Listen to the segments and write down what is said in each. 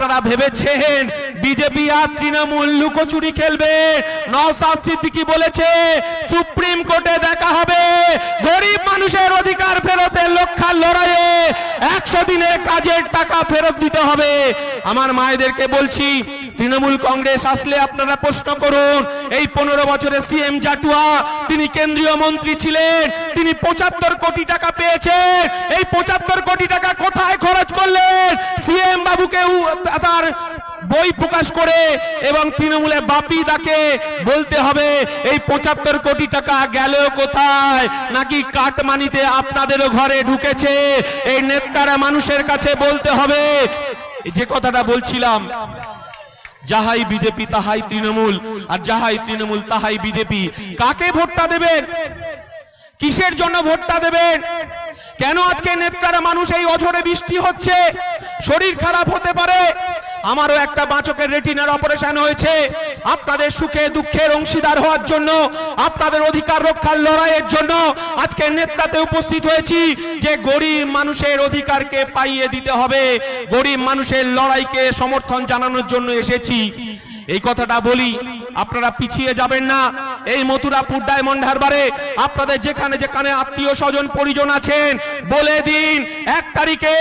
আপনারা ভেবেছেন বিজেপি আর তৃণমূল লুকোচুরি খেলবে? নওসাদ সিদ্দিকি বলেছে, সুপ্রিম কোর্টে দেখা হবে। গরিব মানুষের অধিকার ফেরতের লক্ষ্যার লড়াইয়ে একশো দিনের কাজের টাকা ফেরত দিতে হবে। আমার মায়েদেরকে বলছি তৃণমূল কংগ্রেস আসলে আপনারা প্রশ্ন করুন, এই পনেরো বছরের সিএম জাটুয়া, তিনি কেন্দ্রীয় মন্ত্রী ছিলেন, তিনি পঁচাত্তর কোটি টাকা পেয়েছেন, এই পঁচাত্তর কোটি টাকা কোথায় খরচ করলেন? সিএম বাবুকে তার বই প্রকাশ করে এবং তৃণমূলের বাপি তাকে বলতে হবে, এই পঁচাত্তর কোটি টাকা গেল কোথায়? নাকি কাটমানিতে আপনাদেরও ঘরে ঢুকেছে? এই নেতারা মানুষের কাছে বলতে হবে। যে কথাটা বলছিলাম যাহাই বিজেপি, তাহাই তৃণমূল। আর যাহাই তৃণমূল, তাহাই বিজেপি। কাকে ভোটটা দেবেন? কিসের জন্য ভোটটা দেবেন? কেন আজকে নেত্রারা মানুষ এই অঝরে বৃষ্টি হচ্ছে? শরীর খারাপ হতে পারে? আমারও একটা বাঁচকের রেটিনার অপারেশন হয়েছে। আপনাদের সুখে দুঃখের অংশীদার হওয়ার জন্য, আপনাদের অধিকার রক্ষার লড়াইয়ের জন্য আজকে নেত্রাতে উপস্থিত হয়েছি যে গরিব মানুষের অধিকারকে পাইয়ে দিতে হবে। গরিব মানুষের লড়াইকে সমর্থন জানানোর জন্য এসেছি। এই কথাটা বলি আপনারা পিছিয়ে যাবেন না। এই মথুরাপুর ডায়মন্ড হারবারে আপনাদের যেখানে যেখানে আত্মীয় স্বজন, পরিজন আছেন, বলে দিন, এক তারিখে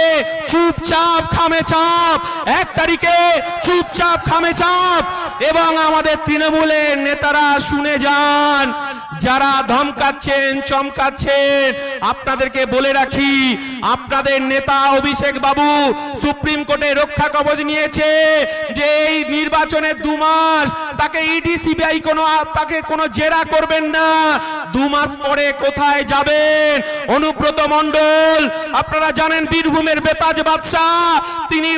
চুপচাপ খামে চাপ, এক তারিখে চুপচাপ খামে চাপ, এবং আমাদের তৃণমূলের নেতারা শুনে যান। যারা ধমকাচ্ছেন, চমকাচ্ছেন, আপনাদেরকে বলে রাখি, আপনাদের নেতা অভিষেক বাবু সুপ্রিম কোর্টে রক্ষা কবচ নিয়েছে যে এই নির্বাচনের দু মাস তাকে ইডি সিবিআই কোনো তাকে কোনো জেরা করবেন না। দু মাস পরে কোথায় যাবেন? অনুব্রত মণ্ডল, আপনারা জানেন বীরভূমের বেতাজ বাদশাহ, তিনি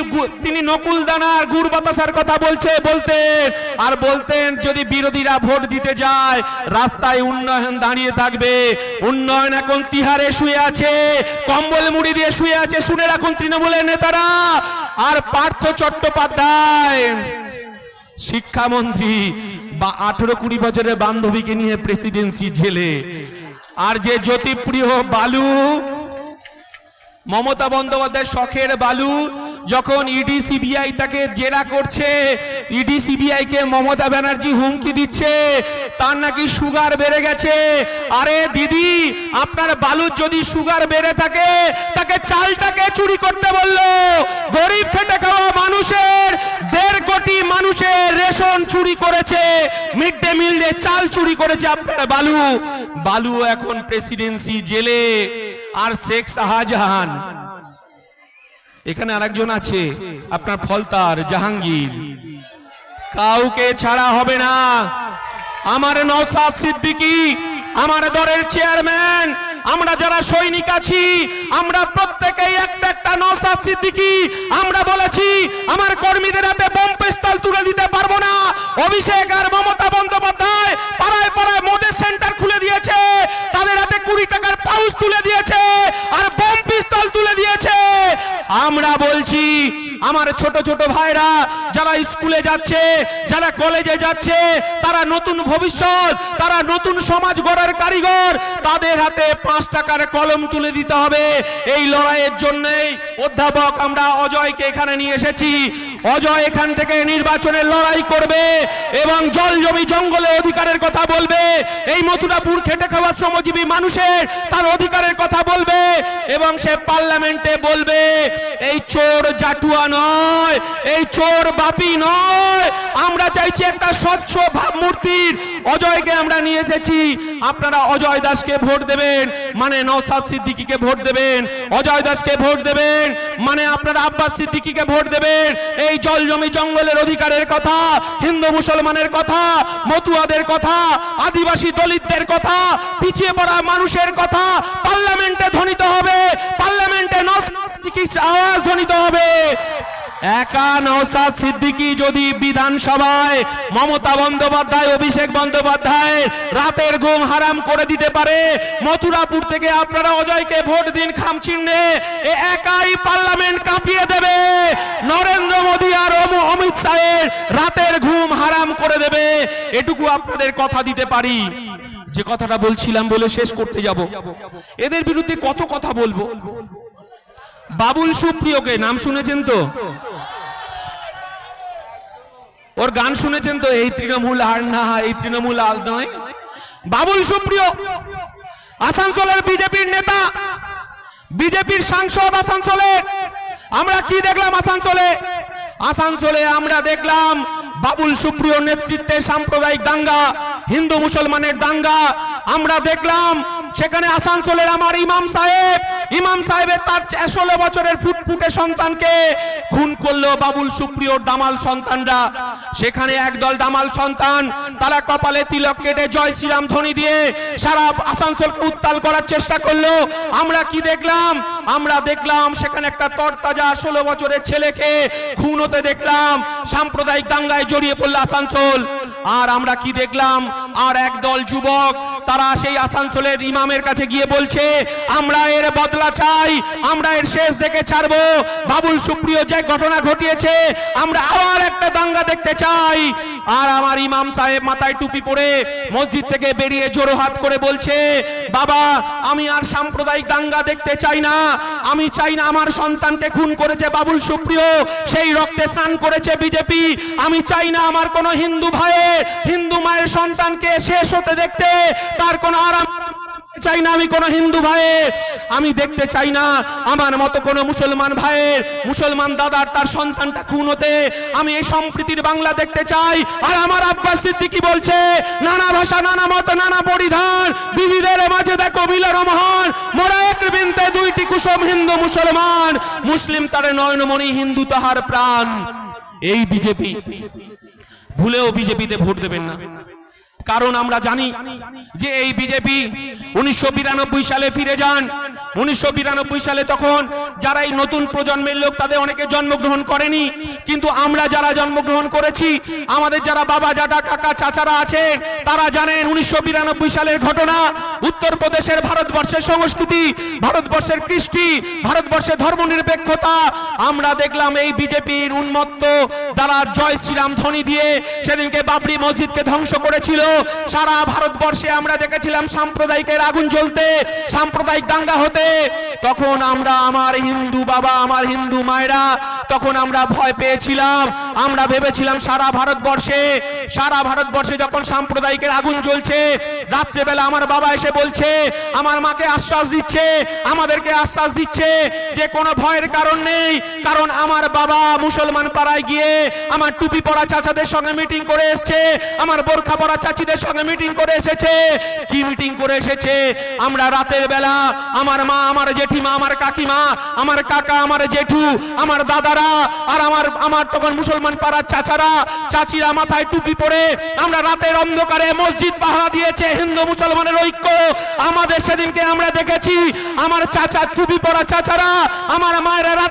তিনি নকুল দানার গুড় বাতাসার কথা বলছে, বলতেন। আর বলতেন যদি বিরোধীরা ভোট দিতে যায়, রাস্তায় উন্নয়ন দাঁড়িয়ে থাকবে। উন্নয়ন এখন তিহারে শুয়ে আছে, কম্বল মুড়ি দিয়ে শুয়ে আছে, শুনে রাখুন তৃণমূলের নেতারা। আর পার্থ চট্টোপাধ্যায়, শিক্ষামন্ত্রী বা আঠেরো কুড়ি বছরের বান্ধবীকে নিয়ে প্রেসিডেন্সি জেলে আর যে জ্যোতিপ্রিয় বালু, মমতা বন্দ্যোপাধ্যায় শখের বালু যখন ইডি সিবিআই তাকে জেরা করছে ইডি সিবিআই কে মমতা ব্যানার্জি হুমকি দিচ্ছে, তার নাকি সুগার বেড়ে গেছে। আরে দিদি, আপনার বালুর যদি সুগার বেড়ে থাকে, তাকে চালটাকে চুরি করতে বলল। গরিব খেটে খাওয়া মানুষের, দেড় কোটি মানুষের রেশন চুরি করেছে। মিড ডে মিল ডে চাল চুরি করেছে আপনার বালু। বালু এখন প্রেসিডেন্সি জেলে। আর শেখ শাহজাহান এখানে আরেকজন আছে, আপনার ফলতার জাহাঙ্গীর। কাউকে ছাড়া হবে না। আমার নওসাদ সিদ্দিকী, আমার দলের চেয়ারম্যান, আমরা যারা সৈনিক আছি, আমরা প্রত্যেকেই একটা একটা নওসাদ সিদ্দিকি। আমরা বলেছি, আমার কর্মীদের হাতে বোম পিস্তল তুলে দিতে পারব না। অভিষেক আর মমতা বন্দ্যোপাধ্যায় পাড়ায় পাড়ায় মোদের সেন্টার খুলে দিয়েছে তাদের হাতে কুড়ি টাকার পাউচ তুলে দিয়েছে আর বোম পিস্তল তুলে দিয়েছে আমরা বলছি আমার ছোট ছোট ভাইরা, যারা স্কুলে যাচ্ছে, যারা কলেজে যাচ্ছে, তারা নতুন ভবিষ্যৎ, তারা নতুন সমাজ গড়ার কারিগর, তাদের হাতে পাঁচ টাকার কলম তুলে দিতে হবে। এই লড়াইয়ের জন্যেই অধ্যাপক আমরা অজয়কে এখানে নিয়ে এসেছি। অজয় এখান থেকে নির্বাচনের লড়াই করবে এবং জল জমি জঙ্গলে অধিকারের কথা বলবে। এই মথুরাপুর খেটে খাওয়া শ্রমজীবী মানুষের তার অধিকারের কথা বলবে এবং সে পার্লামেন্টে বলবে, এই চোর জাটুয়া নয়, এই চোর বাপি নয়, আমরা চাইছি একটা স্বচ্ছ ভাবমূর্তির অজয়কে আমরা নিয়ে এসেছি। আপনারা অজয় দাসকে ভোট দেবেন মানে নওসাদ সিদ্দিকীকে ভোট দেবেন। অজয় দাসকে ভোট দেবেন মানে আপনারা আব্বাস সিদ্দিকীকে ভোট দেবেন। এই জল জমি জঙ্গলের অধিকারের কথা, হিন্দু মুসলমানের কথা, মতুয়াদের কথা, আদিবাসী দলিতদের কথা, পিছিয়ে পড়া মানুষের কথা পার্লামেন্টে ধ্বনিত হবে, পার্লামেন্টে আওয়াজ ধ্বনিত হবে। একা নওসাদ সিদ্দিকী যদি বিধানসভায় মমতা বন্দ্যোপাধ্যায়, অভিষেক বন্দ্যোপাধ্যায় রাতের ঘুম হারাম করে দিতে পারে, মথুরাপুর থেকে আপনারা অজয়কে ভোট দিন খামচিহ্নে এ একাই পার্লামেন্ট কাঁপিয়ে দেবে। নরেন্দ্র মোদী আর অম- অমিত শাহের রাতের ঘুম হারাম করে দেবে। এটুকু আপনাদের কথা দিতে পারি। যে কথাটা বলছিলাম বলে শেষ করতে যাব। এদের বিরুদ্ধে কত কথা বলব? বাবুল সুপ্রিয়কে নাম শুনেছেন তো? ওর গান শুনেছেন তো, এই তৃণমূল আর না, এই তৃণমূল আল নয়? বাবুল সুপ্রিয়, আসানসোলের বিজেপির নেতা, বিজেপির সাংসদ আসানসোলে। আমরা কি দেখলাম আসানসোলে? আসানসোলে আমরা দেখলাম বাবুল সুপ্রিয় নেতৃত্বে সাম্প্রদায়িক দাঙ্গা, হিন্দু মুসলমানের দাঙ্গা। আমরা দেখলাম সেখানে আসানসোলের আমার ইমাম সাহেব। ইমাম সাহেবের তার ষোলো বছরের ফুটফুটে সন্তানকে খুন করল বাবুল সুপ্রিয়র দামাল সন্তানরা। সেখানে একদল দামাল সন্তান, তারা কপালে তিলক কেটে জয় শ্রীরাম ধ্বনি দিয়ে সারা আসানসোলকে উত্তাল করার চেষ্টা করল। আমরা কি দেখলাম? আমরা দেখলাম সেখানে একটা তরতাজা ষোলো বছরের ছেলেকে খুন হতে দেখলাম। সাম্প্রদায়িক দাঙ্গায় জড়িয়ে পড়ল আসানসোল। আর আমরা কি দেখলাম? আর একদল যুবক তারা সেই আসানসোলের ইমামের কাছে গিয়ে বলছে, আমরা এর বদলা চাই, আমরা এর শেষ দেখে ছাড়বো। বাবুল, সুপ্রিয়, যে ঘটনা ঘটিয়েছে, আমরা আবার একটা দাঙ্গা দেখতে চাই। আর আমার ইমাম সাহেব মাথায় টুপি পরে মসজিদ থেকে বেরিয়ে জোরো হাত করে বলছে, বাবা, আমি আর সাম্প্রদায়িক দাঙ্গা দেখতে চাই না। আমি চাই না আমার সন্তানকে খুন করেছে বাবুল, সুপ্রিয়, সেই রক্তে স্নান করেছে বিজেপি। আমি চাই না আমার কোনো হিন্দু ভাইয়ে হিন্দু মায়ের সন্তানকে শেষ হতে দেখতে। তার কোনো আরাম চাই না, আমি কোনো হিন্দু ভাইয়ের। আমি দেখতে চাই না, আমার মতো কোনো মুসলমান ভাইয়ের। মুসলমান দাদার তার সন্তানটা খুন হতে আমি এই সম্প্রীতির বাংলা দেখতে চাই। আর আমার আব্বাস সিদ্দিকি বলছে, নানা ভাষা, নানা মত, নানা পরিধান বিবিধের মাঝে দেখো মিলন মহান। মোরা এক বিনতে দুইটি কুসুম হিন্দু মুসলমান। মুসলিম তার নয়নমণি, হিন্দু তাহার প্রাণ। এই বিজেপি, ভুলেও বিজেপিতে ভোট দেবেন না। কারণ আমরা জানি যে এই বিজেপি উনিশশো বিরানব্বই সালে ফিরে যান। উনিশশো সালে তখন যারা এই নতুন প্রজন্মের লোক, তাদের অনেকে জন্মগ্রহণ করেনি। কিন্তু আমরা যারা জন্মগ্রহণ করেছি, আমাদের যারা বাবা জাটা কাকা, চাচারা আছে, তারা জানেন উনিশশো বিরানব্বই সালের ঘটনা। উত্তরপ্রদেশের ভারতবর্ষের সংস্কৃতি, ভারতবর্ষের কৃষ্টি, ভারতবর্ষের ধর্মনিরপেক্ষতা। আমরা দেখলাম এই বিজেপির উন্মত্ত যারা জয় শ্রীরাম ধ্বনি দিয়ে সেদিনকে বাবরি মসজিদকে ধ্বংস করেছিল। সারা ভারতবর্ষে আমরা দেখেছিলাম সাম্প্রদায়িকের আগুন জ্বলতে সাম্প্রদায়িক দাঙ্গা হতে। তখন আমরা আমার হিন্দু বাবা আমার হিন্দু মায়েরা, তখন আমরা ভয় পেয়েছিলাম। আমরা ভেবেছিলাম সারা ভারতবর্ষে সারা ভারতবর্ষে যখন সাম্প্রদায়িকের আগুন জ্বলছে, রাত্রেবেলা আমার বাবা এসে বলছে, আমার মাকে আশ্বাস দিচ্ছে, আমাদেরকে আশ্বাস দিচ্ছে যে কোনো ভয়ের কারণ নেই, কারণ আমার বাবা মুসলমান পাড়ায় গিয়ে আমার টুপি পরা চাচাদের সঙ্গে মিটিং করে এসেছে, আমার বোরখা পরা চাচিদের সঙ্গে মিটিং করে এসেছে। কি মিটিং করে এসেছে? আমরা রাতের বেলা, আমার মা, আমার জেঠিমা, আমার কাকিমা, আমার কাকা আমার জেঠু, আমার দাদারা আর আমার আমার তখন মুসলমান পাড়ার চাচারা, চাচিরা মাথায় টুপি পরে আমরা রাতের অন্ধকারে মসজিদ পাহারা দিয়েছে, হিন্দু মুসলমানের ঐক্য। আমাদের সেদিনকে আমরা দেখেছি, আমার চাচা টুপি পরা চাচারা, আমার মায়েরা